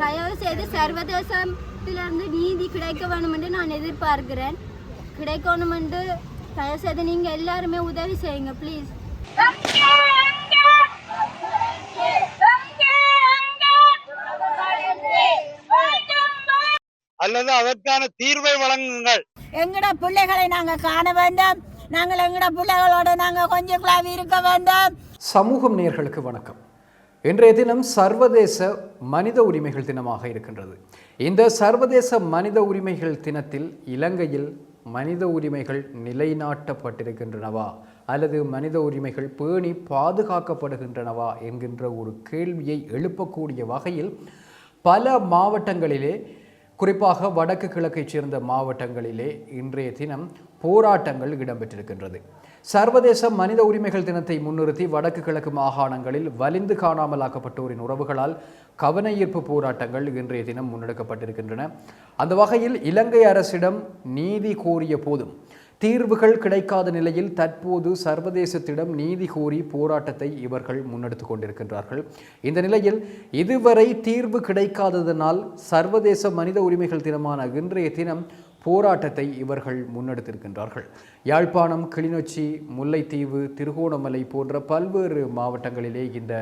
தயவு செய்து சர்வதேசத்திலிருந்து நீதி கிடைக்க வேண்டும் என்று நான் எதிர்பார்க்கிறேன். கிடைக்கணும் என்று தயவு செய்து நீங்க எல்லாருமே உதவி செய்யுங்க ப்ளீஸ் அல்லது அதற்கான தீர்வை வழங்குங்கள். எங்கட பிள்ளைகளை நாங்க காண வேண்டும். நாங்கள் எங்கட பிள்ளைகளோட நாங்க கொஞ்சம் குழாவி இருக்க வேண்டும். சமூகம் நேயர்களுக்கு வணக்கம். இன்றைய தினம் சர்வதேச மனித உரிமைகள் தினமாக இருக்கின்றது. இந்த சர்வதேச மனித உரிமைகள் தினத்தில் இலங்கையில் மனித உரிமைகள் நிலைநாட்டப்பட்டிருக்கின்றனவா? அல்லது மனித உரிமைகள் பேணி பாதுகாக்கப்படுகின்றனவா? என்கின்ற ஒரு கேள்வியை எழுப்பக்கூடிய வகையில் பல மாவட்டங்களிலே குறிப்பாக வடக்கு கிழக்கைச் சேர்ந்த மாவட்டங்களிலே இன்றைய தினம் போராட்டங்கள் இடம்பெற்றிருக்கின்றது. சர்வதேச மனித உரிமைகள் தினத்தை முன்னிறுத்தி வடக்கு கிழக்கு மாகாணங்களில் வலிந்து காணாமலாக்கப்பட்டோரின் உறவுகளால் கவன ஈர்ப்பு போராட்டங்கள் இன்றைய தினம் முன்னெடுக்கப்பட்டிருக்கின்றன. அந்த வகையில் இலங்கை அரசிடம் நீதி கோரிய போதும் தீர்வுகள் கிடைக்காத நிலையில் தற்போது சர்வதேசத்திடம் நீதி கோரி போராட்டத்தை இவர்கள் முன்னெடுத்து கொண்டிருக்கின்றார்கள். இந்த நிலையில் இதுவரை தீர்வு கிடைக்காததனால் சர்வதேச மனித உரிமைகள் தினமான இன்றைய தினம் போராட்டத்தை இவர்கள் முன்னெடுத்திருக்கின்றார்கள். யாழ்ப்பாணம் கிளிநொச்சி முல்லைத்தீவு திருகோணமலை போன்ற பல்வேறு மாவட்டங்களிலே இந்த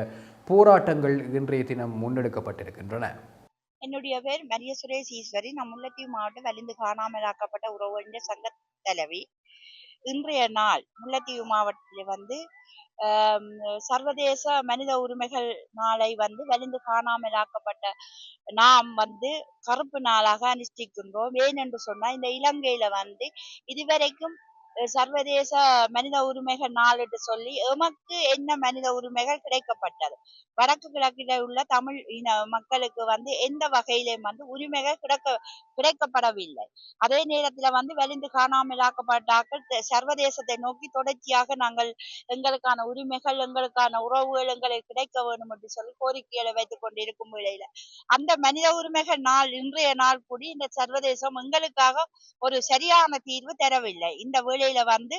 போராட்டங்கள் இன்றைய தினம் முன்னெடுக்கப்பட்டிருக்கின்றன. என்னுடைய பேர் மரிய சுரேஷ் ஈஸ்வரி. நான் முல்லைத்தீவு மாவட்டம் வலிந்து காணாமலாக்கப்பட்ட உறவுகளின் சங்க தலைவி. இன்றைய நாள் முல்லைத்தீவு மாவட்டத்தில் வந்து சர்வதேச மனித உரிமைகள் நாளை வந்து வலிந்து காணாமலாக்கப்பட்ட நாம் வந்து கருப்பு நாளாக அனுஷ்டிக்கின்றோம். ஏனென்று சொன்னா இந்த இலங்கையில வந்து இதுவரைக்கும் சர்வதேச மனித உரிமைகள் நாள் என்று சொல்லி எமக்கு என்ன மனித உரிமைகள் கிடைக்கப்பட்டது? வடக்கு கிழக்கில உள்ள தமிழ் இன மக்களுக்கு வந்து எந்த வகையிலும் வந்து உரிமைகள் கிடைக்க கிடைக்கப்படவில்லை. அதே நேரத்துல வந்து வலிந்து காணாமலாக்கப்பட்டாக்கள் சர்வதேசத்தை நோக்கி தொடர்ச்சியாக நாங்கள் எங்களுக்கான உரிமைகள் எங்களுக்கான உறவுகள் எங்களுக்கு கிடைக்க வேண்டும் என்று சொல்லி கோரிக்கைகளை வைத்துக் கொண்டிருக்கும் வேளையில. அந்த மனித உரிமைகள் நாள் இன்றைய நாள் கூடி இந்த சர்வதேசம் எங்களுக்காக ஒரு சரியான தீர்வு தரவில்லை. இந்த வேளையில வந்து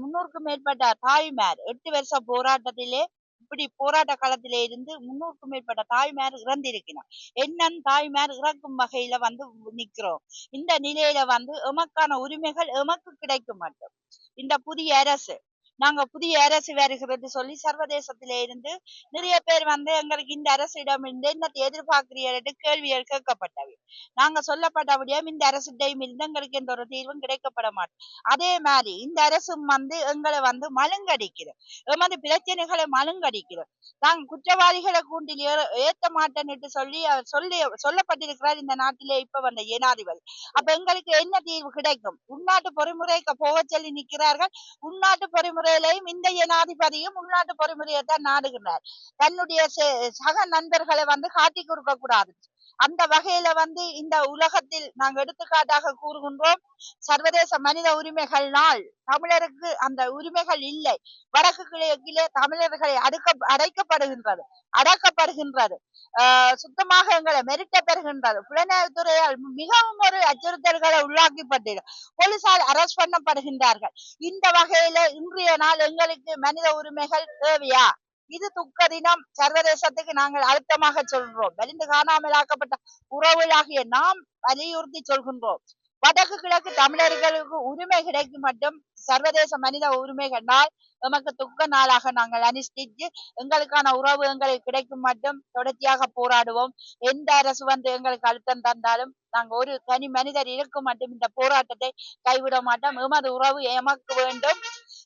முன்னூறுக்கும் மேற்பட்ட தாய்மார் எட்டு வருஷ போராட்டத்திலே இப்படி போராட்ட காலத்திலே இருந்து முன்னூறுக்கும் மேற்பட்ட தாய்மார் இறந்திருக்கிறார். என்னன் தாய்மார் இறக்கும் வகையில வந்து நிக்கிறோம். இந்த நிலையில வந்து எமக்கான உரிமைகள் எமக்கு கிடைக்க மாட்டோம். இந்த புதிய அரசு நாங்க புதிய அரசு வருகிறது சொல்லி சர்வதேசத்திலே இருந்து நிறைய பேர் வந்து எங்களுக்கு இந்த அரசிடம் இருந்து என்னத்தை எதிர்பார்க்கிறீர்கள் கேள்விகள் கேட்கப்பட்டவை. நாங்க சொல்லப்பட்டபடியும் இந்த அரசிடம் இருந்து எங்களுக்கு எந்த ஒரு தீர்வும் கிடைக்கப்பட மாட்டோம் அதே மாதிரி இந்த அரசும் வந்து எங்களை வந்து மழுங்கடிக்கிறது. எமது பிரச்சனைகளை மழுங்கடிக்கிறது. நாங்க குற்றவாளிகளை கூண்டில் ஏற- ஏத்த மாட்டேன்னு சொல்லி அவர் சொல்லி சொல்லப்பட்டிருக்கிறார் இந்த நாட்டிலே இப்ப வந்த ஜனாதிபதி. அப்ப எங்களுக்கு என்ன தீர்வு கிடைக்கும்? உள்நாட்டு பொறிமுறைக்கு போக சொல்லி நிற்கிறார்கள். உள்நாட்டு பொறிமுறை வேலையும் இந்த ஜனாதிபதியும் உள்நாட்டு பொறுமுறையை தான் நாடுகிறார் தன்னுடைய செ- சக நண்பர்களை வந்து காட்டி கொடுக்க கூடாது. அந்த வகையில வந்து இந்த உலகத்தில் நாங்க எடுத்துக்காட்டாக கூறுகின்றோம் சர்வதேச மனித உரிமைகள் நாள். தமிழருக்கு அந்த உரிமைகள் இல்லை. வடக்கு கிழக்கிலே தமிழர்களை அடுக்க அடைக்கப்படுகின்றது அடக்கப்படுகின்றது. ஆஹ் சுத்தமாக எங்களை மெரிட்ட பெறுகின்றது. புலனாய்வுத்துறையால் மிகவும் ஒரு அச்சுறுத்தல்களை உள்ளாக்கப்பட்டது போலீசார் அரஸ்ட் பண்ணப்படுகின்றார்கள். இந்த வகையில இன்றைய நாள் எங்களுக்கு மனித உரிமைகள் தேவையா? இது துக்க தினம் சர்வதேசத்துக்கு நாங்கள் அழுத்தமாக சொல்கிறோம். வலிந்து காணாமலாக்கப்பட்ட உறவுகளாகிய நாம் வலியுறுத்தி சொல்கின்றோம். வடக்கு கிழக்கு தமிழர்களுக்கு உரிமை கிடைக்கும் மட்டும் சர்வதேச மனித உரிமைகள் நாள் எமக்கு துக்க நாளாக நாங்கள் அனுஷ்டித்து எங்களுக்கான உறவு எங்களுக்கு கிடைக்கும் மட்டும் தொடர்ச்சியாக போராடுவோம். எந்த அரசு வந்து எங்களுக்கு அழுத்தம் தந்தாலும் நாங்க ஒரு தனி மனிதர் இருக்கும் மட்டும் இந்த போராட்டத்தை கைவிட மாட்டோம். எமது உறவு எமக்கு வேண்டும்.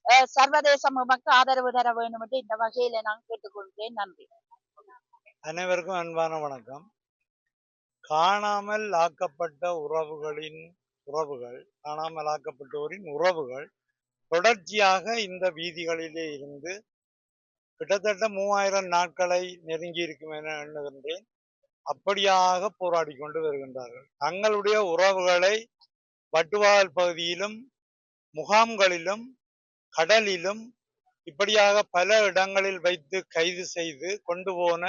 அஹ் சர்வதேசம் ஆதரவு தர வேண்டும் என்று இந்த வகையில நான் கேட்டுக்கொள்கிறேன். நன்றி. அனைவருக்கும் அன்பான வணக்கம். காணாமல் ஆக்கப்பட்ட உறவுகளின் உறவுகள் காணாமல் ஆக்கப்பட்டோரின் உறவுகள் தொடர்ச்சியாக இந்த வீதிகளிலே இருந்து கிட்டத்தட்ட மூவாயிரம் நாட்களை நெருங்கி இருக்கும் என எண்ணுகின்றேன். அப்படியாக போராடி கொண்டு வருகின்றார்கள். தங்களுடைய உறவுகளை வட்டுவால் பகுதியிலும் முகாம்களிலும் கடலிலும் இப்படியாக பல இடங்களில் வைத்து கைது செய்து கொண்டு போன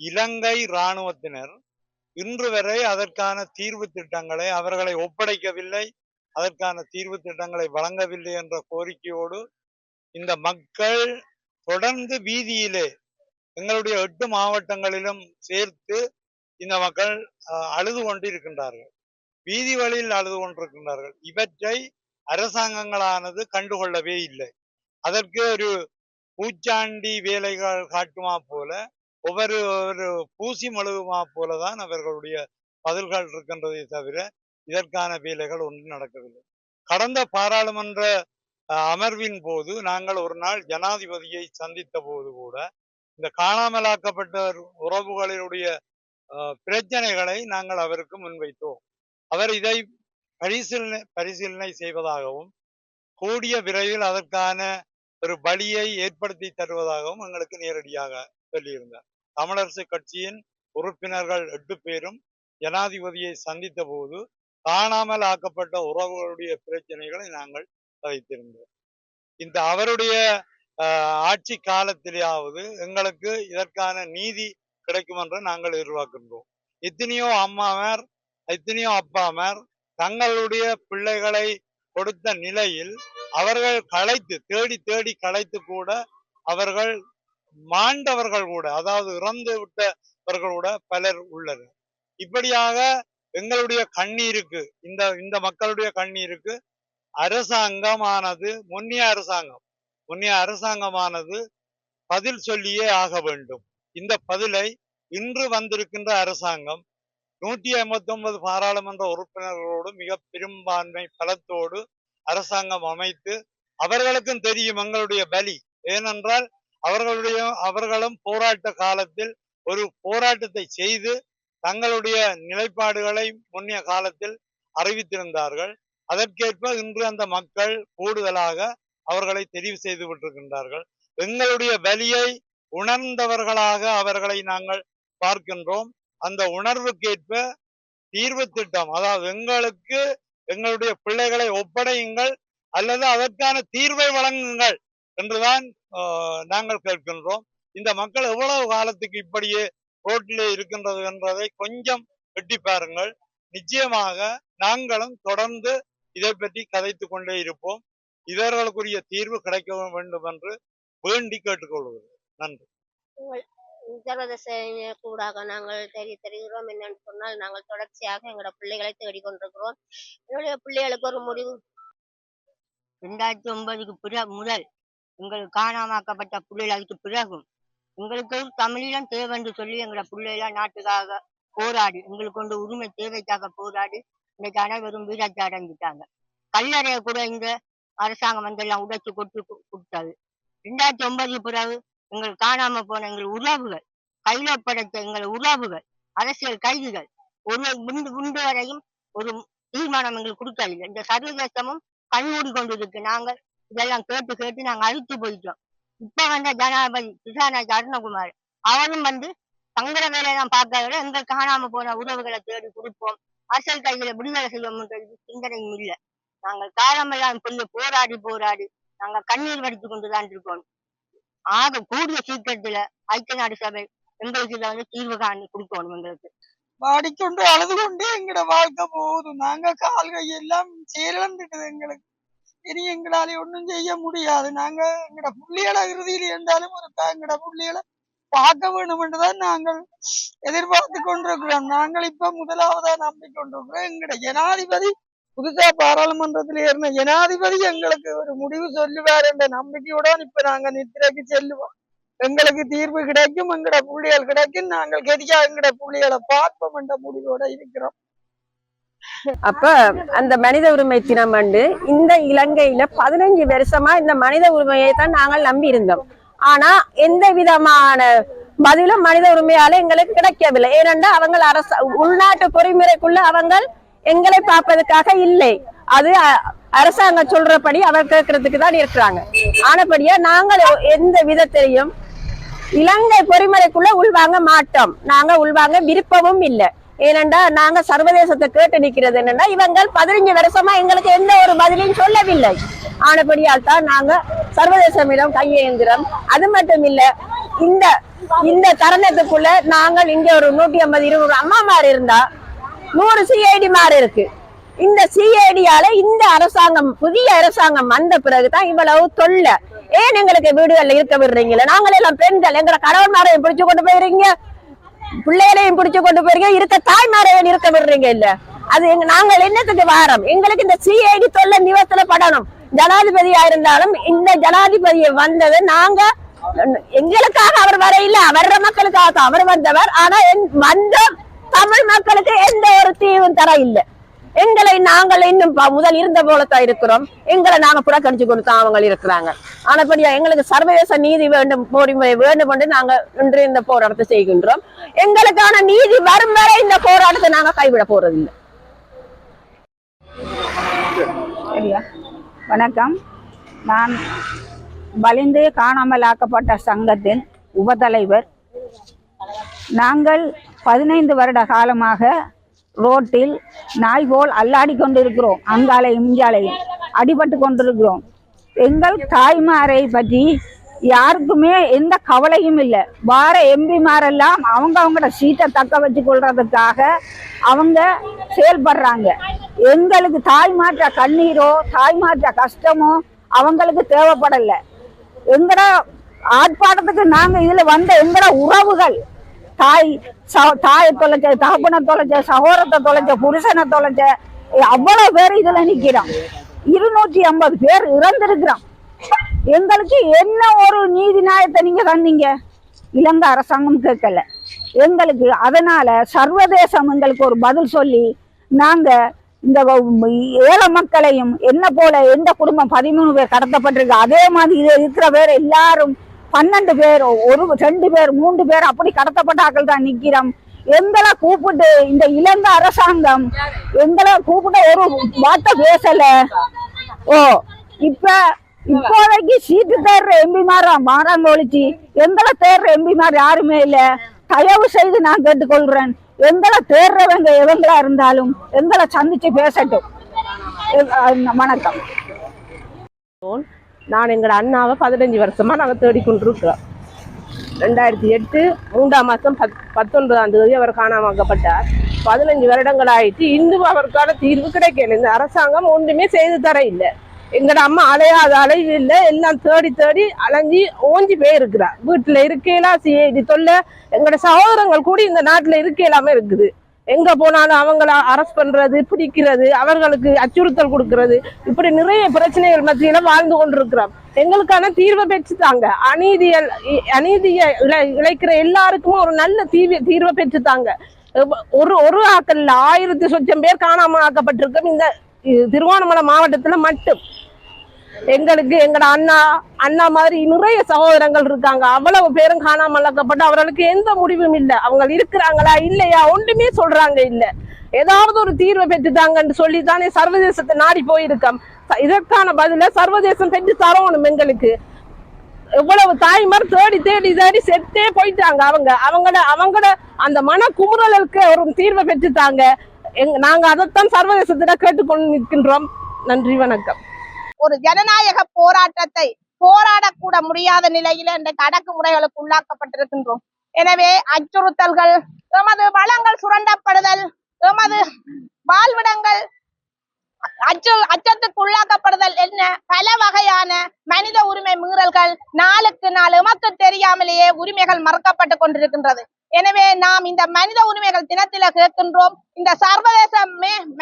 இலங்கை இராணுவத்தினர் இன்று வரை அதற்கான தீர்வு திட்டங்களை அவர்களை ஒப்படைக்கவில்லை அதற்கான தீர்வு திட்டங்களை வழங்கவில்லை என்ற கோரிக்கையோடு இந்த மக்கள் தொடர்ந்து வீதியிலே எங்களுடைய எட்டு மாவட்டங்களிலும் சேர்த்து இந்த மக்கள் அஹ், அழுது கொண்டு இருக்கின்றார்கள் வீதி வழியில் அழுது கொண்டிருக்கின்றார்கள். இவற்றை அரசாங்கங்களானது கண்டுகொள்ளவே இல்லை. அதற்கு ஒரு பூச்சாண்டி வேலைகள் காட்டுமா போல ஒவ்வொரு ஒரு பூசி மழுகுமா போலதான் அவர்களுடைய பதில்கள் இருக்கின்றதை தவிர இதற்கான வேலைகள் ஒன்றும் நடக்கவில்லை. கடந்த பாராளுமன்ற அஹ், அமர்வின் போது நாங்கள் ஒரு நாள் ஜனாதிபதியை சந்தித்த போது கூட இந்த காணாமலாக்கப்பட்ட உறவுகளினுடைய அஹ், பிரச்சனைகளை நாங்கள் அவருக்கு முன்வைத்தோம். அவர் இதை பரிசீலனை பரிசீலனை செய்வதாகவும் கூடிய விரைவில் அதற்கான ஒரு பலியை ஏற்படுத்தி தருவதாகவும் எங்களுக்கு நேரடியாக சொல்லியிருந்தார். தமிழரசு கட்சியின் உறுப்பினர்கள் எட்டு பேரும் ஜனாதிபதியை சந்தித்த போது காணாமல் ஆக்கப்பட்ட உறவுகளுடைய பிரச்சனைகளை நாங்கள் வைத்திருந்தோம் இந்த அவருடைய ஆட்சி காலத்திலேயாவது எங்களுக்கு இதற்கான நீதி கிடைக்கும் என்று நாங்கள் எதிர்பார்க்கின்றோம். எத்தனையோ அம்மாமார் எத்தனையோ அப்பாமார் தங்களுடைய பிள்ளைகளை கொடுத்த நிலையில் அவர்கள் களைத்து தேடி தேடி களைத்து கூட அவர்கள் மாண்டவர்கள் கூட அதாவது இறந்து விட்டவர்கள் கூட பலர் உள்ளனர். இப்படியாக எங்களுடைய கண்ணீருக்கு இந்த இந்த மக்களுடைய கண்ணீருக்கு அரசாங்கமானது முன்னிய அரசாங்கம் முன்னிய அரசாங்கமானது பதில் சொல்லியே ஆக வேண்டும். இந்த பதிலை இன்று வந்திருக்கின்ற அரசாங்கம் நூற்றி ஐம்பத்தி ஒன்பது பாராளுமன்ற உறுப்பினர்களோடு மிக பெரும்பான்மை பலத்தோடு அரசாங்கம் அமைத்து அவர்களுக்கும் தெரியும் எங்களுடைய பலி. ஏனென்றால் அவர்களுடைய அவர்களும் போராட்ட காலத்தில் ஒரு போராட்டத்தை செய்து தங்களுடைய நிலைப்பாடுகளை முன்னிய காலத்தில் அறிவித்திருந்தார்கள். அதற்கேற்ப இன்று அந்த மக்கள் கூடுதலாக அவர்களை தெரிவு செய்து விட்டிருக்கின்றார்கள். எங்களுடைய வலியை உணர்ந்தவர்களாக அவர்களை நாங்கள் பார்க்கின்றோம். அந்த உணர்வுக்கேற்ப தீர்வு திட்டம். அதாவது எங்களுக்கு எங்களுடைய பிள்ளைகளை ஒப்படையுங்கள் அல்லது அதற்கான தீர்வை வழங்குங்கள் என்றுதான் நாங்கள் கேட்கின்றோம். இந்த மக்கள் எவ்வளவு காலத்துக்கு இப்படியே ரோட்டிலே இருக்கின்றது என்றதை கொஞ்சம் எட்டி பாருங்கள். நிச்சயமாக நாங்களும் தொடர்ந்து இதை பற்றி கதைத்து கொண்டே இருப்போம். இவர்களுக்குரிய தீர்வு கிடைக்க வேண்டும் என்று வேண்டி கேட்டுக்கொள்வது நன்றி. சர்வதேச கூடாக நாங்கள் தெரிய தெரிகிறோம். என்னன்னு சொன்னால் நாங்கள் தொடர்ச்சியாக எங்களோட பிள்ளைகளை தேடிக்கொண்டிருக்கிறோம் என்னுடைய பிள்ளைகளுக்கு ஒரு முடிவு. ரெண்டாயிரத்தி ஒன்பதுக்கு பிற முதல் எங்களுக்கு காணாமாக்கப்பட்ட பிள்ளைகளுக்கு பிறகும் எங்களுக்கு தமிழீழம் தேவை என்று சொல்லி எங்களோட பிள்ளைகள் நாட்டுக்காக போராடி எங்களுக்கு கொண்டு உரிமை தேவைக்காக போராடி இன்னைக்கு அனைவரும் வீரத்தை அடைஞ்சிட்டாங்க. கல்லறையை கூட இந்த அரசாங்கம் வந்து எல்லாம் உடைச்சு கொட்டு கொடுத்தது. ரெண்டாயிரத்தி ஒன்பதுக்கு பிறகு எங்கள் காணாம போன எங்கள் உறவுகள் கையில படைத்த எங்கள் உறவுகள் அரசியல் கைதிகள் ஒரு முண்டு முண்டு வரையும் ஒரு தீர்மானம் எங்களுக்கு கொடுக்கவில்லை. இந்த சர்வதேசமும் கண்மூடி கொண்டு இருக்கு நாங்கள் இதெல்லாம் கேட்டு கேட்டு நாங்க அழுத்து போயிட்டோம். இப்ப வந்த ஜனாதிபதி கிருஷ்ணராஜ் அருணகுமார் அவரும் வந்து தங்குற வேலையெல்லாம் பார்க்கறத விட எங்கள் காணாம போன உறவுகளை தேடி கொடுப்போம். அரசியல் கைதிகளை விடுதலை செய்வோம்ன்றது சிந்தனையும் இல்லை. நாங்கள் காலமெல்லாம் புரிய போராடி போராடி நாங்க கண்ணீர் வடித்து கொண்டுதான் இருக்கோம். ஆக கூடிய சீக்கிரத்துல ஐக்கிய நாடு சபை எங்களுக்கு இதை வந்து தீர்வு காணி கொடுக்கணும் எங்களுக்கு. பாடிக்கொண்டு அழுது கொண்டு எங்கட வாழ்க்கை போதும் நாங்க கால் கை எல்லாம் செயலிழந்துட்டுது எங்களுக்கு. இனி எங்களால ஒண்ணும் செய்ய முடியாது. நாங்க எங்கட புள்ளிகளை இறுதியில் இருந்தாலும் ஒரு எங்கட புள்ளிகளை பார்க்க வேணும் என்றுதான் நாங்கள் எதிர்பார்த்து கொண்டிருக்கிறோம். நாங்கள் இப்ப முதலாவதா நம்பிக்கொண்டிருக்கிறோம். எங்கட ஜனாதிபதி புதுசா பாராளுமன்றத்தில் ஏறின ஜனாதிபதி எங்களுக்கு ஒரு முடிவு சொல்லுவார் என்ற நம்பிக்கையுடன் இப்ப நாங்க நித்திரைக்கு செல்லுவோம். எங்களுக்கு தீர்வு கிடைக்கும் எங்கட புள்ளிகள் கிடைக்கும் நாங்கள் கெதியா எங்கட புள்ளிகளை பார்ப்போம் என்ற முடிவோட இருக்கிறோம். அப்ப அந்த மனித உரிமை தினம் வந்து இந்த இலங்கையில பதினஞ்சு வருஷமா இந்த மனித உரிமையை தான் நாங்கள் நம்பி இருந்தோம். ஆனா எந்த விதமான பதிலும் மனித உரிமையால எங்களுக்கு கிடைக்கவில்லை. ஏனென்றால் அவங்க அரச உள்நாட்டு பொறிமுறைக்குள்ள அவங்க எங்களை பார்ப்பதற்காக இல்லை. அது அரசாங்கம் சொல்றபடி அவர் கேட்கறதுக்கு தான் இருக்கிறாங்க. ஆனபடியா நாங்கள் எந்த விதத்திலையும் இலங்கை பொறிமுறைக்குள்ள உள்வாங்க மாட்டோம். நாங்க உள்வாங்க விருப்பமும் இல்லை. ஏனென்றா நாங்க சர்வதேசத்தை கேட்டு நிக்கிறது என்னன்னா இவங்க பதினஞ்சு வருஷமா எங்களுக்கு எந்த ஒரு பதிலையும் சொல்லவில்லை. ஆனபடியால் தான் நாங்க சர்வதேசமிடம் கையேந்திரம். அது மட்டும் இல்ல இந்த இந்த தருணத்துக்குள்ள நாங்கள் இங்க ஒரு நூற்றி ஐம்பது இருநூறு அம்மாமார் இருந்தா நூறு சிஐடி மாறு இருக்கு. இந்த சிஐடியால இந்த அரசாங்கம் புதிய அரசாங்கம் வந்த பிறகுதான் இவ்வளவு தொல்லை. ஏன் எங்களுக்கு வீடுகள்ல இருக்க விடுறீங்களா நாங்கள் எல்லாம் பெண்கள் எங்களை கணவன்மாரை பிடிச்சு கொண்டு போயிருங்க. பிள்ளைகளையும் பிடிச்சு கொண்டு போறீங்க இருக்க தாய்மாரையும் இருக்க விடுறீங்க இல்ல? அது எங்க நாங்கள் என்னத்துக்கு வாரம்? எங்களுக்கு இந்த சிஐடி தொல்லை நிவர்த்தன படணும். ஜனாதிபதியா இருந்தாலும் இந்த ஜனாதிபதியை வந்தது நாங்க எங்களுக்காக அவர் வரையில வர்ற மக்களுக்காக அவர் வந்தவர். ஆனா என்- வந்த தமிழ் மக்களுக்கு எந்த ஒரு தீவும் தர இல்லை எங்களை நாங்கள் இன்னும் முதல் இருந்த போலத்தான் இருக்கிறோம். எங்களை நாங்க புறக்கணிச்சு கொடுத்தோம் அவங்க இருக்கிறாங்க. ஆனப்படியா எங்களுக்கு சர்வதேச நீதி வேண்டும் போரிமுறை வேண்டும் என்று நாங்க இன்று இந்த போராட்டத்தை செய்கின்றோம். எங்களுக்கான நீதி வரும் வரை இந்த போராட்டத்தை நாங்க கைவிட போறதில்லை. சரியா? வணக்கம். நான் வலிந்து காணாமல் ஆக்கப்பட்ட சங்கத்தின் உபதலைவர் நாங்கள் பதினைந்து வருட காலமாக ரோட்டில் நாய் போல் அல்லாடி கொண்டிருக்கிறோம் அங்காலையும் இங்காலையும் அடிபட்டு கொண்டிருக்கிறோம். எங்கள் தாய்மாரை பற்றி யாருக்குமே எந்த கவலையும் இல்லை. வார எம்பிமாரெல்லாம் அவங்க அவங்களோட சீட்டை தக்க வச்சு கொள்றதுக்காக அவங்க செயல்படுறாங்க. எங்களுக்கு தாய்மாற்ற கண்ணீரோ தாய்மாற்ற கஷ்டமோ அவங்களுக்கு தேவைப்படலை. எங்கட ஆட்பாட்டத்துக்கு நாங்கள் இதில் வந்த எங்கட உறவுகள் தாய் ச- தாயை தொலைச்ச தகப்பனை தொலைச்ச சகோதரத்தை தொலைச்ச புருஷனை தொலைச்ச அவ்வளவு பேர் இதுல நிற்கிறான் இருநூற்றி ஐம்பது பேர் இறந்துருக்கிறான். எங்களுக்கு என்ன ஒரு நீதி நியாயத்தை நீங்க தந்தீங்க? இலங்கை அரசாங்கம் கேட்கல. எங்களுக்கு அதனால சர்வதேசம் எங்களுக்கு ஒரு பதில் சொல்லி நாங்க இந்த ஏழை மக்களையும் என்ன போல எந்த குடும்பம் பதிமூணு பேர் கடத்தப்பட்டிருக்கு அதே மாதிரி இது இருக்கிற பேர் எல்லாரும் பன்னெண்டு பேர் ஒரு ரெண்டு பேர் மூன்று பேர் அப்படி கடத்தப்பட்ட ஆட்கள் தான் நிக்கிறோம் எங்களை கூப்பிட்டு இந்த இலங்கை அரசாங்கம் எங்களை கூப்பிட்டு ஒரு வார்த்தை பேசல. ஓ இப்ப இப்போதைக்கு சீட்டு தேடுற எம்பிமாரா மாறாங்க ஒழிச்சு எங்களை தேடுற எம்பிமார் யாருமே இல்ல. தயவு செய்து நான் கேட்டுக்கொள்றேன். எங்களை தேடுறவங்க எவங்களா இருந்தாலும் எங்களை சந்திச்சு பேசட்டும். வணக்கம். நான் எங்களோட அண்ணாவை பதினஞ்சு வருஷமா நாங்க தேடிக்கொண்டிருக்கிறோம். ரெண்டாயிரத்தி எட்டு மூன்றாம் மாதம் பத் பத்தொன்பதாம் தேதி அவர் காணாமக்கப்பட்டார். பதினஞ்சு வருடங்கள் ஆயிட்டு இன்னும் அவருக்கான தீர்வு கிடைக்கல. இந்த அரசாங்கம் ஒன்றுமே செய்து தர இல்லை. எங்கட அம்மா அலையாத அலைவு இல்லை. எல்லாம் தேடி தேடி அலைஞ்சி ஓஞ்சி போயிருக்கிறார் வீட்டில் இருக்கலாம் சிஐடி தொல்லை. எங்களோட சகோதரங்கள் கூட இந்த நாட்டில் இருக்கலாம இருக்குது. எங்க போனாலும் அவங்கள அரெஸ்ட் பண்றது பிடிக்கிறது அவர்களுக்கு அச்சுறுத்தல் கொடுக்கறது. இப்படி நிறைய பிரச்சனைகள் மத்தியில வாழ்ந்து கொண்டிருக்கிறோம். எங்களுக்கான தீர்வை பெற்றுத்தாங்க. அநீதியல் இ- அநீதியை இழை இழைக்கிற எல்லாருக்கும் ஒரு நல்ல தீர்வு தீர்வை பெற்றுத்தாங்க. ஒரு ஒரு ஆக்கல்ல ஆயிரத்தி சொச்சம் பேர் காணாம ஆக்கப்பட்டிருக்கும் இந்த திருவோணமலை மாவட்டத்துல மட்டும். எங்களுக்கு எங்கட அண்ணா அண்ணா மாதிரி நிறைய சகோதரங்கள் இருக்காங்க. அவ்வளவு பேரும் காணாமலக்கப்பட்டு அவர்களுக்கு எந்த முடிவும் இல்லை. அவங்க இருக்கிறாங்களா இல்லையா ஒன்றுமே சொல்றாங்க இல்ல. ஏதாவது ஒரு தீர்வை பெற்றுட்டாங்கன்னு சொல்லி தானே சர்வதேசத்தை நாடி போயிருக்கோம். இதற்கான பதில சர்வதேசம் பெற்று தரணும் எங்களுக்கு. எவ்வளவு தாய்மார் தேடி தேடி தேடி செத்தே போயிட்டாங்க அவங்க. அவங்கள அவங்கள அந்த மன குமுறலுக்கு ஒரு தீர்வை பெற்றுட்டாங்க எங் நாங்க அதைத்தான் சர்வதேசத்திட கேட்டுக்கொண்டு நிற்கின்றோம் நன்றி வணக்கம். ஒரு ஜனநாயக போராட்டத்தை போராடக்கூட முடியாத நிலையில இன்றைக்கு அடக்குமுறைகளுக்கு உள்ளாக்கப்பட்டிருக்கின்றோம். எனவே அச்சுறுத்தல்கள் எமது வளங்கள் சுரண்டப்படுதல் எமது வாழ்விடங்கள் அச்சு அச்சத்துக்கு உள்ளாக்கப்படுதல் என்ன? பல வகையான மனித உரிமை மீறல்கள் நாளுக்கு நாள் எமக்கு தெரியாமலேயே உரிமைகள் மறக்கப்பட்டு கொண்டிருக்கின்றது. எனவே நாம் இந்த மனித உரிமைகள் தினத்தில கேட்கின்றோம். இந்த சர்வதேச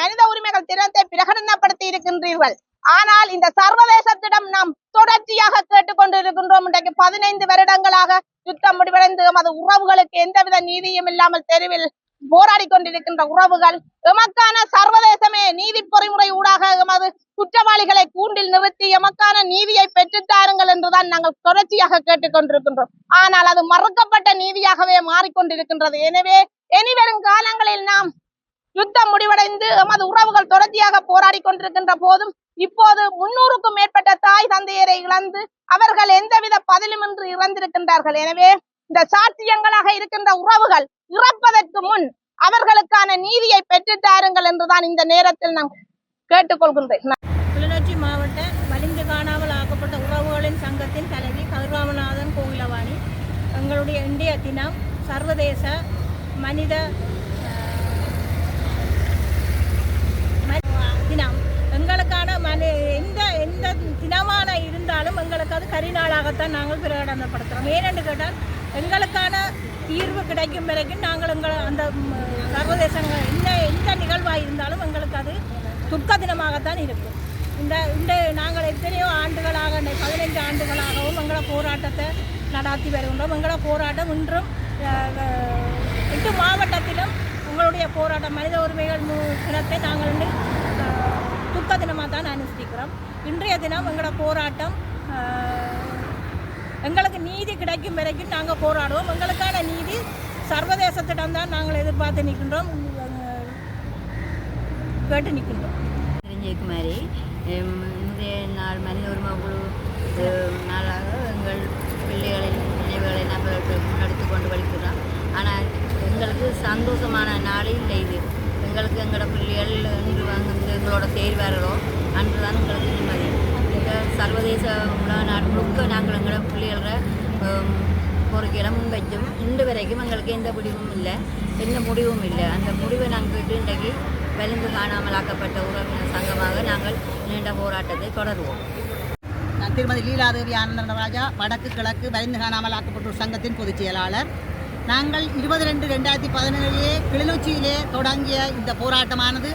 மனித உரிமைகள் தினத்தை பிரகடனப்படுத்தி இருக்கின்றீர்கள். ஆனால் இந்த சர்வதேசத்திடம் நாம் தொடர்ச்சியாக கேட்டுக்கொண்டிருக்கின்றோம். இன்றைக்கு பதினைந்து வருடங்களாக யுத்தம் முடிவடைந்து எமது உறவுகளுக்கு எந்தவித நீதியும் இல்லாமல் தெருவில் போராடி கொண்டிருக்கின்ற உறவுகள் எமக்கான சர்வதேசமே நீதி பொறிமுறை ஊடாக எமது குற்றவாளிகளை கூண்டில் நிறுத்தி எமக்கான நீதியை பெற்றுத்தாருங்கள் என்றுதான் நாங்கள் தொடர்ச்சியாக கேட்டுக்கொண்டிருக்கின்றோம். ஆனால் அது மறுக்கப்பட்ட நீதியாகவே மாறிக்கொண்டிருக்கின்றது. எனவே இனிவரும் காலங்களில் நாம் யுத்தம் முடிவடைந்து எமது உறவுகள் தொடர்ச்சியாக போராடி கொண்டிருக்கின்ற போதும் இப்போது முன்னூறுக்கும் மேற்பட்ட தாய் தந்தையரை இழந்து அவர்கள் எந்தவித பதிலுமின்றி இறந்திருக்கின்றார்கள். எனவே இந்த சாட்சியங்களாக இருக்கின்ற உறவுகள் இறப்பதற்கு முன் அவர்களுக்கான நீதியை பெற்றுத்தாருங்கள் என்றுதான் இந்த நேரத்தில் நான் கேட்டுக்கொள்கின்றேன் கிளிநொச்சி மாவட்ட வலிந்து காணாமல் ஆக்கப்பட்ட உறவுகளின் சங்கத்தின் தலைவி கதிராமநாதன் கோகிலவாணி எங்களுடைய இந்திய தினம் சர்வதேச மனித அஹ், ம- தினம் எங்களுக்கான மனி எந்த எந்த தினமான இருந்தாலும் எங்களுக்கு அது கரிநாளாகத்தான் நாங்கள் பிரகடனப்படுத்துகிறோம் ஏனென்று கேட்டால் எங்களுக்கான தீர்வு கிடைக்கும் வரைக்கும் நாங்கள் எங்களை அந்த ம், சர்வதேசங்கள் என்ன எந்த நிகழ்வாக இருந்தாலும் எங்களுக்கு அது துக்க தினமாகத்தான் இருக்கும். இந்த இந்த நாங்கள் எத்தனையோ ஆண்டுகளாக இந்த பதினைந்து ஆண்டுகளாகவும் எங்களை போராட்டத்தை நடாத்தி வருகின்றோம். எங்களை போராட்டம் இன்றும் எட்டு மாவட்டத்திலும் உங்களுடைய போராட்டம் மனித உரிமைகள் தினத்தை நாங்கள் துக்க தினமாக தான் அனுஷ்டிக்கிறோம். இன்றைய தினம் எங்களோட போராட்டம் எங்களுக்கு நீதி கிடைக்கும் வரைக்கும் நாங்கள் போராடுவோம். எங்களுக்கான நீதி சர்வதேசத்திடம் தான் நாங்கள் எதிர்பார்த்து நிற்கின்றோம். கேட்டு நிற்கின்றோம். தெரிஞ்சிக்குமாரி இன்றைய நாள் மனித உரிமை குழு நாளாக எங்கள் பிள்ளைகளின் நினைவுகளை நாங்கள் முன்னெடுத்து கொண்டு வலிக்கிறோம் ஆனால் எங்களுக்கு சந்தோஷமான நாளே இல்லை இது. எங்களுக்கு எங்களோட பிள்ளைகள் இன்று வந்து எங்களோட தேர்வார்களோ அன்று தான் எங்களுக்கு நிம்மதி இந்த சர்வதேச உலக நாடு முழுக்க நாங்கள் எங்களை பிள்ளைகள கோரிக்கையில முன்வைச்சும் இன்று வரைக்கும் எங்களுக்கு எந்த முடிவும் இல்லை. எந்த முடிவும் இல்லை. அந்த முடிவை நாங்கள் கேட்டு இன்றைக்கு விலங்கு காணாமலாக்கப்பட்ட உறவினர் சங்கமாக நாங்கள் நீண்ட போராட்டத்தை தொடருவோம். நான் திருமதி லீலாதேவி ஆனந்தராஜா வடக்கு கிழக்கு வலிந்து காணாமல் ஆக்கப்பட்டோர் சங்கத்தின் பொதுச் செயலாளர். நாங்கள் இருபது ரெண்டு ரெண்டாயிரத்தி பதினேழிலே கிளிநொச்சியிலே தொடங்கிய இந்த போராட்டமானது.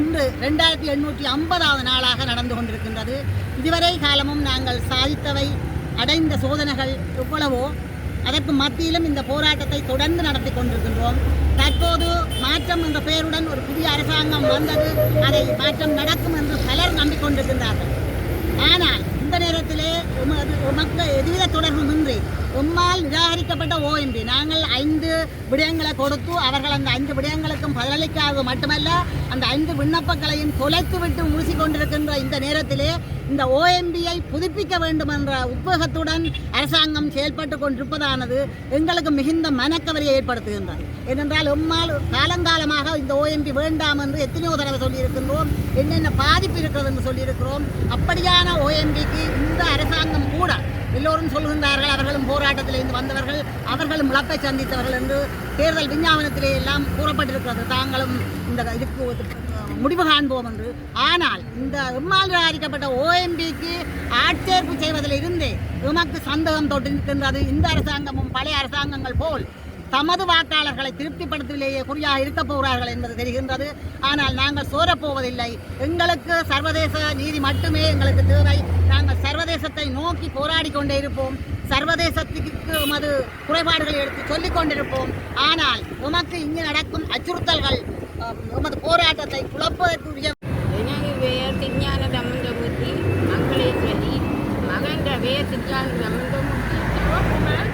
இன்று ரெண்டாயிரத்தி எண்ணூற்றி ஐம்பதாவது நாளாக நடந்து கொண்டிருக்கின்றது. இதுவரை காலமும் நாங்கள் சாதித்தவை அடைந்த சோதனைகள் எவ்வளவோ அதற்கு மத்தியிலும் இந்த போராட்டத்தை தொடர்ந்து நடத்தி கொண்டிருக்கின்றோம். தற்போது மாற்றம் என்ற பெயருடன் ஒரு புதிய அரசாங்கம் வந்தது. அதை மாற்றம் நடக்கும் என்று பலர் நம்பிக்கொண்டிருக்கின்றார்கள். ஆனால் இந்த நேரத்திலே உமது உமக்கு எதுவித தொடர்புமின்றி உம்மால் நிராகரிக்கப்பட்ட ஓஎம்பி. நாங்கள் ஐந்து விடயங்களை கொடுத்து அவர்கள் அந்த ஐந்து விடயங்களுக்கும் பதிலளிக்காது மட்டுமல்ல அந்த ஐந்து விண்ணப்பங்களையும் தொலைத்து விட்டு கொண்டிருக்கின்ற இந்த நேரத்திலே இந்த ஓஎம்பியை புதுப்பிக்க வேண்டும் என்ற உத்வேகத்துடன் அரசாங்கம் செயல்பட்டு கொண்டிருப்பதானது எங்களுக்கு மிகுந்த மனக்கவலையை ஏற்படுத்துகின்றது. ஏனென்றால் எம்மால் காலங்காலமாக இந்த ஓஎம்பி வேண்டாம் என்று எத்தனையோ தடவை சொல்லியிருக்கின்றோம் என்னென்ன பாதிப்பு இருக்கிறது என்று சொல்லியிருக்கிறோம். அப்படியான ஓஎம்பிக்கு இந்த அரசாங்கம் கூட எல்லோரும் சொல்கின்றார்கள் அவர்களும் போராட்டத்திலிருந்து வந்தவர்கள் அவர்களும் இழப்பை சந்தித்தவர்கள் என்று தேர்தல் விஞ்ஞாபனத்திலே எல்லாம் கூறப்பட்டிருக்கிறது. தாங்களும் இந்த இதுக்கு முடிவு காண்போம் என்று. ஆனால் இந்த இம்மால் அறிக்கப்பட்ட ஓஎம்பிக்கு ஆட்சேர்ப்பு செய்வதில் இருந்தே எமக்கு சந்தேகம் தொட்டிருக்கின்றது. இந்த அரசாங்கமும் பழைய அரசாங்கங்கள் போல் தமது வாக்காளர்களை திருப்திப்படுத்துவதிலேயே குறியாக இருக்கப் போகிறார்கள் என்பது தெரிகின்றது. ஆனால் நாங்கள் சோரப்போவதில்லை. எங்களுக்கு சர்வதேச நீதி மட்டுமே எங்களுக்கு தேவை. நாங்கள் சர்வதேசத்தை நோக்கி போராடி கொண்டே இருப்போம். சர்வதேசத்துக்கு உமது குறைபாடுகளை எடுத்து சொல்லிக் கொண்டிருப்போம். ஆனால் உமக்கு இங்கு நடக்கும் அச்சுறுத்தல்கள் உமது போராட்டத்தை குழப்பதற்குரிய எனக்கு வேர் திருஞான தமந்தமூர்த்தி மங்களேஸ்வரி மகன்ற வேர் திருஞான தமிழ் சிவகுமார்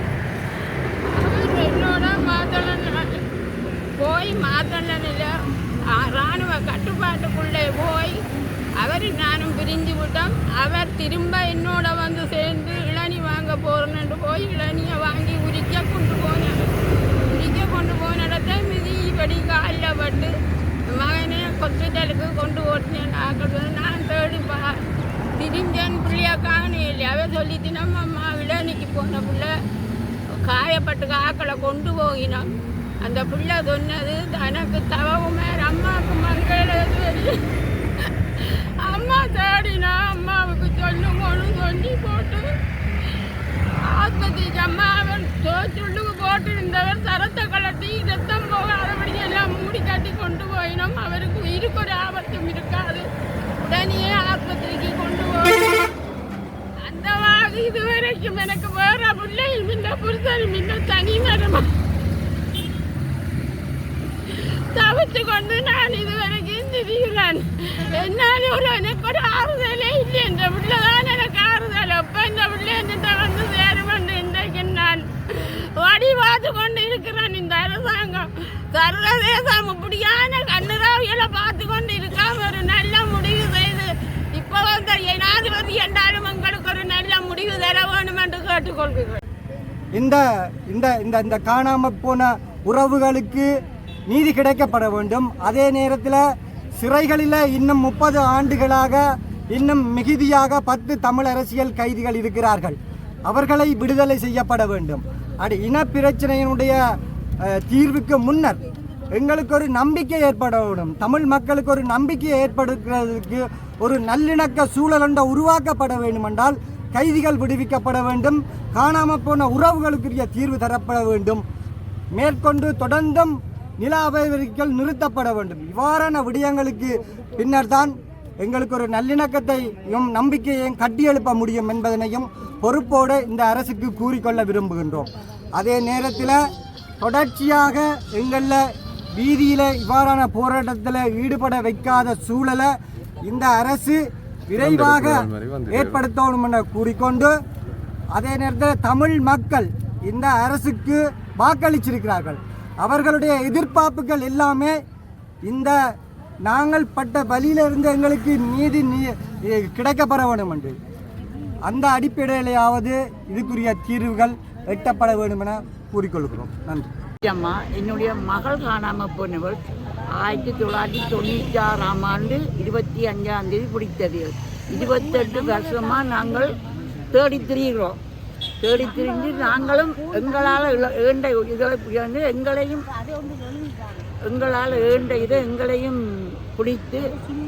அவர் என்னோட மாத்தளன் போய் மாத்தளனில் இராணுவ கட்டுப்பாட்டுக்குள்ளே போய் அவர் நானும் பிரிஞ்சு விட்டோம் அவர் திரும்ப என்னோட வந்து சேர்ந்து இளநி வாங்க போறேன்னு போய் இளநியை வாங்கி உரிக்க கொண்டு போனார். உரிக்க கொண்டு போன இடத்த மிதி படி காலில் பட்டு மகனே ஹாஸ்பிட்டலுக்கு கொண்டு ஓட்டினேன். ஆக்கள் வந்து நான் தேடிப்பா பா பிள்ளையா காணி இல்லையா அவ சொல்லிட்டு நம்ம அம்மா இளநிக்கு போன பிள்ளை காயப்பட்டு ஆக்களை கொண்டு போகினோம் அந்த பிள்ளை சொன்னது தனக்கு தவவுமே அம்மாவுக்கு மங்களேஸ்வரி அம்மா தேடினா அம்மாவுக்கு சொல்லுங்கன்னு சொல்லி போட்டு ஆஸ்பத்திரி அம்மா அவன் தோச்சுள்ளுக்கு போட்டு இருந்தவர் சரத்தை கலட்டி ரத்தம் போகாதபடி எல்லாம் மூடி கட்டி கொண்டு போயினோம். அவருக்கு உயிருக்கு ஒரு ஆபத்தும் இருக்காது. உடனே ஆஸ்பத்திரிக்கு கொண்டு போய் அந்த வாகு இதுவரைக்கும் எனக்கு வேற பிள்ளையும் முன்ன புருஷனும் முன்ன தனி மரமா. தவித்து கொண்டு நான் இதுவரைக்கும் திரிகிறேன் என்னால் ஒரு ஒரு ஆறுதலே இல்லை இந்த பிள்ளைதான் எனக்கு ஆறுதல் அப்போ இந்த பிள்ளை என்னிட்ட வந்து சேருமென்று இன்றைக்கு நான் வடி பார்த்து கொண்டு இருக்கிறேன் இந்த அரசாங்கம் சர்வதேசம் இப்படியான கண்ணுராவியலை பார்த்து கொண்டு இருக்காம ஒரு நல்ல முடிவு செய்து இப்போ வந்த ஜனாதிபதி என்றாலும் எங்களுக்கு ஒரு நல்ல முடிவு தர வேணும் என்று கேட்டுக்கொள்கிறேன் இந்த இந்த இந்த இந்த காணாம போன உறவுகளுக்கு நீதி கிடைக்கப்பட வேண்டும் அதே நேரத்தில் சிறைகளில் இன்னும் முப்பது ஆண்டுகளாக இன்னும் மிகுதியாக பத்து தமிழ் அரசியல் கைதிகள் இருக்கிறார்கள். அவர்களை விடுதலை செய்யப்பட வேண்டும். அடி இனப்பிரச்சனையினுடைய தீர்வுக்கு முன்னர் எங்களுக்கு ஒரு நம்பிக்கை ஏற்பட வேண்டும். தமிழ் மக்களுக்கு ஒரு நம்பிக்கை ஏற்படுத்துறதுக்கு ஒரு நல்லிணக்க சூழல் ஒன்றை உருவாக்கப்பட வேண்டுமென்றால் கைதிகள் விடுவிக்கப்பட வேண்டும். காணாமல் போன உறவுகளுக்குரிய தீர்வு தரப்பட வேண்டும். மேற்கொண்டு தொடர்ந்தும் நில அபகரிப்புகள் நிறுத்தப்பட வேண்டும். இவ்வாறான விடயங்களுக்கு பின்னர் தான் எங்களுக்கு ஒரு நல்லிணக்கத்தையும் நம்பிக்கையையும் கட்டியெழுப்ப முடியும் என்பதனையும் பொறுப்போடு இந்த அரசுக்கு கூறிக்கொள்ள விரும்புகின்றோம். அதே நேரத்தில் தொடர்ச்சியாக எங்களில் வீதியில் இவ்வாறான போராட்டத்தில் ஈடுபட வைக்காத சூழலை இந்த அரசு விரைவாக ஏற்படுத்தணும் என கூறிக்கொண்டு அதே நேரத்தில் தமிழ் மக்கள் இந்த அரசுக்கு வாக்களிச்சிருக்கிறார்கள். அவர்களுடைய எதிர்பார்ப்புகள் எல்லாமே இந்த நாங்கள் பட்ட வழியிலிருந்து எங்களுக்கு நீதி நீ- கிடைக்கப்பெற வேண்டும் என்று. அந்த அடிப்படையிலேயாவது இதுக்குரிய தீர்வுகள் எட்டப்பட வேண்டும் என கூறிக்கொள்கிறோம். நன்றி. அம்மா என்னுடைய மகள் காணாமல் போனவள் ஆயிரத்தி தொள்ளாயிரத்தி தொண்ணூற்றி ஆறாம் ஆண்டு இருபத்தி அஞ்சாம் தேதி பிடித்தது. இருபத்தெட்டு வருஷமாக நாங்கள் தேடி திரிகிறோம் தேடி திரிஞ்சு நாங்களும் எங்களால் ஏண்ட இதை வந்து எங்களையும் எங்களால் ஏண்ட இதை எங்களையும் பிடித்து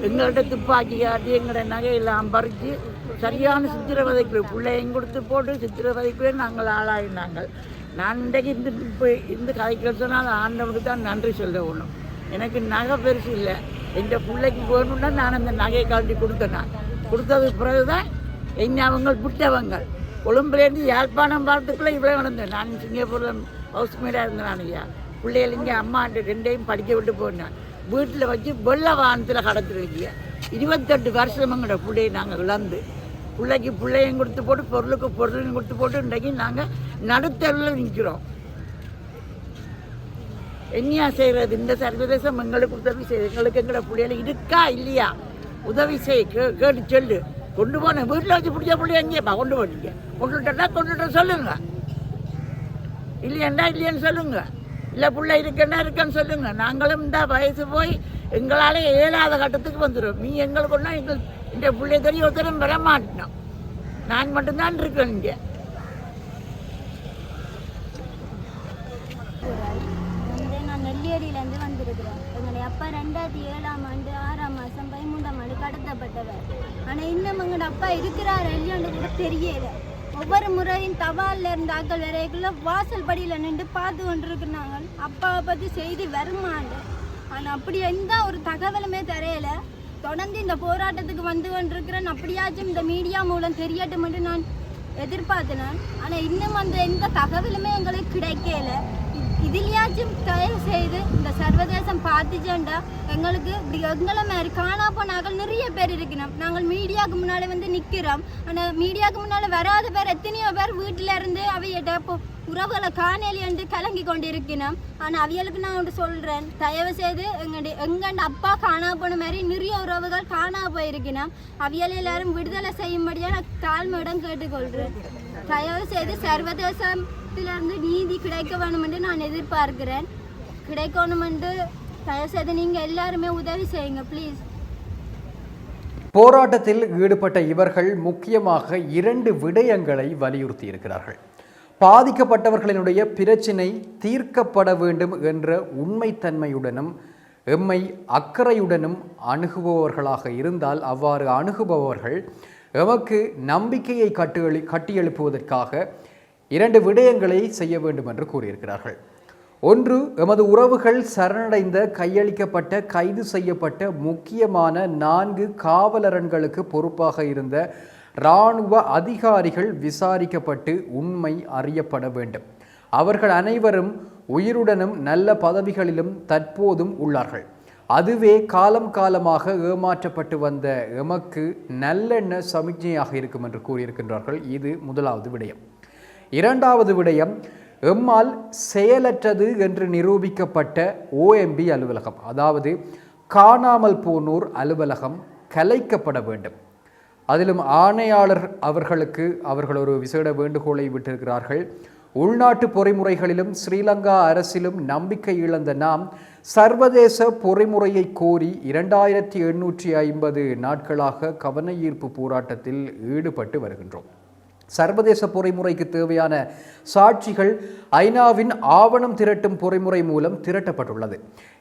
எங்கள்கிட்ட துப்பாக்கி காட்டி எங்களோட நகையெல்லாம் பறித்து சரியான சித்திரவதைக்கு பிள்ளையும் கொடுத்து போட்டு சித்திரவதைக்கு நாங்கள் ஆளாகினாங்க நான் இன்றைக்கு இந்த இப்போ இந்த கதைக்கு சொன்னால் ஆண்டவனுக்கு தான் நன்றி சொல்ல ஒன்றும் எனக்கு நகை பெருசு இல்லை. எந்த பிள்ளைக்கு வேணும்னா நான் அந்த நகையை கழட்டி கொடுத்தேன் நான். கொடுத்ததுக்கு பிறகு தான் என்ன அவங்க விட்டவங்க. கொழும்புலேருந்து யாழ்ப்பாணம் பார்த்துக்குள்ளே இவ்வளோ வளர்ந்தேன் நான் சிங்கப்பூரில் ஹவுஸ் மேடாக இருந்தேன் நான் ஐயா. பிள்ளைகள் இங்கே அம்மாண்ட ரெண்டையும் படிக்க விட்டு போனேன் வீட்டில் வச்சு வெள்ள வாகனத்தில் கடத்துருக்கீங்க இருபத்தெட்டு வருஷம் எங்களோட பிள்ளையை நாங்கள் இழந்து. பிள்ளைக்கு பிள்ளையும் கொடுத்து போட்டு பொருளுக்கு பொருளையும் கொடுத்து போட்டு இன்றைக்கு நாங்கள் நடுத்தருவில் நிற்கிறோம் என்னையா செய்கிறது இந்த சர்வதேசம் எங்களுக்கு உதவி செய்யுது. எங்களுக்கு எங்களோட பிள்ளைகள் இருக்கா இல்லையா? உதவி செய். கே கேட்டு சொல்லு. கொண்டு போனேன் வீட்டில் வச்சு பிடிச்ச பிள்ளைய எங்கேப்பா கொண்டு போனீங்க கொண்டுட்டா கொண்டுட்ட சொல்லுங்க. இல்லையாண்டா இல்லையான்னு சொல்லுங்க. இல்லை பிள்ளை இருக்குன்னா இருக்கேன்னு சொல்லுங்க. நாங்களும் இந்த வயசு போய் எங்களால் இயலாத கட்டத்துக்கு வந்துடும் நீ எங்களுக்கு ஒன்றா எங்கள் இந்த பிள்ளை தெரிய ஒருத்தரும் வர மாட்டோம். நான் மட்டும்தான் இருக்கேன் இங்கே. நான் நெல்லியடியிலேருந்து வந்திருக்கிறேன். எங்களுடைய அப்பா ரெண்டாயிரத்தி ஏழாம் ஆண்டு ஆறாம் மாதம் பதிமூன்றாம் ஆண்டு கடத்தப்பட்டவர். ஆனால் இன்னும் எங்களோட அப்பா இருக்கிறார் இல்லையான்னு கூட தெரியல. ஒவ்வொரு முறையும் தவாலில் இருந்த ஆக்கள் வரைக்குள்ள வாசல் படியில் நின்று பார்த்து கொண்டிருக்கிறாங்க. அப்பாவை பற்றி செய்தி வருமாண்டு ஆனால் அப்படி எந்த ஒரு தகவலுமே தெரியல. தொடர்ந்து இந்த போராட்டத்துக்கு வந்து கொண்டிருக்கிறேன். அப்படியாச்சும் இந்த மீடியா மூலம் தெரியட்டும் மட்டும் நான் எதிர்பார்த்தினேன் ஆனால் இன்னும் அந்த எந்த தகவலுமே எங்களுக்கு கிடைக்கல. இதுலயாச்சும் தயவு செய்து இந்த சர்வதேசம் பார்த்துச்சேன்டா எங்களுக்கு இப்படி எங்களை மாதிரி காணா போனாக்கள் நிறைய பேர் இருக்கிறோம் நாங்கள் மீடியாவுக்கு முன்னால் வந்து நிற்கிறோம் ஆனால் மீடியாவுக்கு முன்னால் வராத பேர் எத்தனையோ பேர் வீட்டில் இருந்து அவையிட்ட இப்போ உறவுகளை காணலியன்று கலங்கி கொண்டு இருக்கணும் ஆனால் அவியலுக்கு நான் ஒன்று சொல்கிறேன் தயவு செய்து எங்களுடைய எங்கண்ட அப்பா காணா போன மாதிரி நிறைய உறவுகள் காணா போயிருக்கிறோம் அவியல் எல்லாரும் விடுதலை செய்யும்படியாக நான் தாழ்மையிடம் கேட்டுக்கொள்கிறேன் தயவு செய்து சர்வதேசம் சர்வதேசத்திலிருந்து நீதி கிடைக்க வேணும் என்று நான் எதிர்பார்க்கிறேன். கிடைக்கணும் என்று தயவு செய்து நீங்கள் எல்லாருமே உதவி செய்யுங்க ப்ளீஸ் போராட்டத்தில் ஈடுபட்ட இவர்கள் முக்கியமாக இரண்டு விடயங்களை வலியுறுத்தி இருக்கிறார்கள். பாதிக்கப்பட்டவர்களினுடைய பிரச்சினை தீர்க்கப்பட வேண்டும் என்ற உண்மைத்தன்மையுடனும் எம்மை அக்கறையுடனும் அணுகுபவர்களாக இருந்தால் அவ்வாறு அணுகுபவர்கள் எமக்கு நம்பிக்கையை கட்டு கட்டியெழுப்புவதற்காக இரண்டு விடயங்களை செய்ய வேண்டும் என்று கூறியிருக்கிறார்கள். ஒன்று எமது உறவுகள் சரணடைந்த கையளிக்கப்பட்ட கைது செய்யப்பட்ட முக்கியமான நான்கு காவலரன்களுக்கு பொறுப்பாக இருந்த இராணுவ அதிகாரிகள் விசாரிக்கப்பட்டு உண்மை அறியப்பட வேண்டும். அவர்கள் அனைவரும் உயிருடனும் நல்ல பதவிகளிலும் தற்போதும் உள்ளார்கள். அதுவே காலம் காலமாக ஏமாற்றப்பட்டு வந்த எமக்கு நல்லெண்ண சமிக்ஞையாக இருக்கும் என்று கூறியிருக்கின்றார்கள். இது முதலாவது விடயம். இரண்டாவது விடயம் எம்மால் செயலற்றது என்று நிரூபிக்கப்பட்ட ஓஎம்பி அலுவலகம். அதாவது காணாமல் போனோர் அலுவலகம் கலைக்கப்பட வேண்டும். அதிலும் ஆணையாளர் அவர்களுக்கு அவர்கள் ஒரு விசேட வேண்டுகோளை விட்டிருக்கிறார்கள். உள்நாட்டு பொறிமுறைகளிலும் ஸ்ரீலங்கா அரசிலும் நம்பிக்கை இழந்த நாம் சர்வதேச பொறிமுறையை கோரி இரண்டாயிரத்தி எண்ணூற்றி ஐம்பது நாட்களாக கவன ஈர்ப்பு போராட்டத்தில் ஈடுபட்டு வருகின்றோம். சர்வதேச பொறிமுறைக்கு தேவையான சாட்சிகள் ஐநாவின் ஆவணம் திரட்டும் பொறிமுறை மூலம் திரட்டப்பட்டுள்ளது.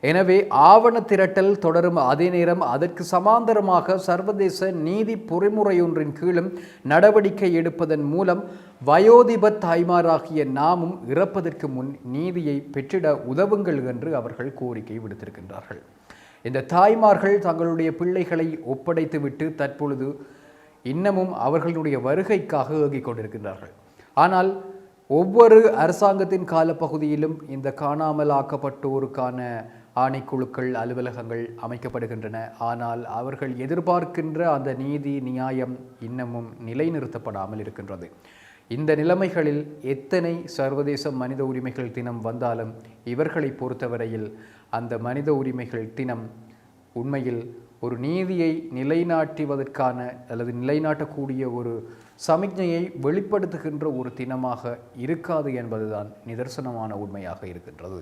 எனவே ஆவண திரட்டல் தொடரும் அதே நேரம் அதற்கு சமாந்தரமாக சர்வதேச நீதி பொறிமுறையொன்றின் கீழும் நடவடிக்கை எடுப்பதன் மூலம் வயோதிப தாய்மாராகிய நாமும் இறப்பதற்கு முன் நீதியை பெற்றிட உதவுங்கள் என்று அவர்கள் கோரிக்கை விடுத்திருக்கின்றார்கள். இந்த தாய்மார்கள் தங்களுடைய பிள்ளைகளை ஒப்படைத்துவிட்டு தற்பொழுது இன்னமும் அவர்களுடைய வருகைக்காக ஏகிக் கொண்டிருக்கின்றார்கள். ஆனால் ஒவ்வொரு அரசாங்கத்தின் காலப்பகுதியிலும் இந்த காணாமல் ஆக்கப்பட்டோருக்கான ஆணைக்குழுக்கள் அலுவலகங்கள் அமைக்கப்படுகின்றன. ஆனால் அவர்கள் எதிர்பார்க்கின்ற அந்த நீதி நியாயம் இன்னமும் நிலைநிறுத்தப்படாமல் இருக்கின்றது. இந்த நிலைமைகளில் எத்தனை சர்வதேச மனித உரிமைகள் தினம் வந்தாலும் இவர்களை பொறுத்தவரையில் அந்த மனித உரிமைகள் தினம் உண்மையில் ஒரு நீதியை நிலைநாட்டுவதற்கான அல்லது நிலைநாட்டக்கூடிய ஒரு சமிக்ஞையை வெளிப்படுத்துகின்ற ஒரு தினமாக இருக்காது என்பதுதான் நிதர்சனமான உண்மையாக இருக்கின்றது.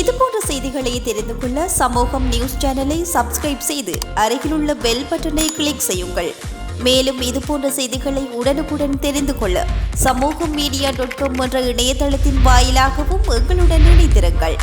இது போன்ற செய்திகளை தெரிந்து கொள்ள சமூகம் நியூஸ் சேனலை சப்ஸ்கிரைப் செய்து அருகிலுள்ள பெல் பட்டனை கிளிக் செய்யுங்கள். மேலும் இது போன்ற செய்திகளை உடனுக்குடன் தெரிந்து கொள்ள சமூகம் மீடியா டாட் காம் என்ற இணையதளத்தின் வாயிலாகவும் எங்களுடன் இணைந்திருங்கள்.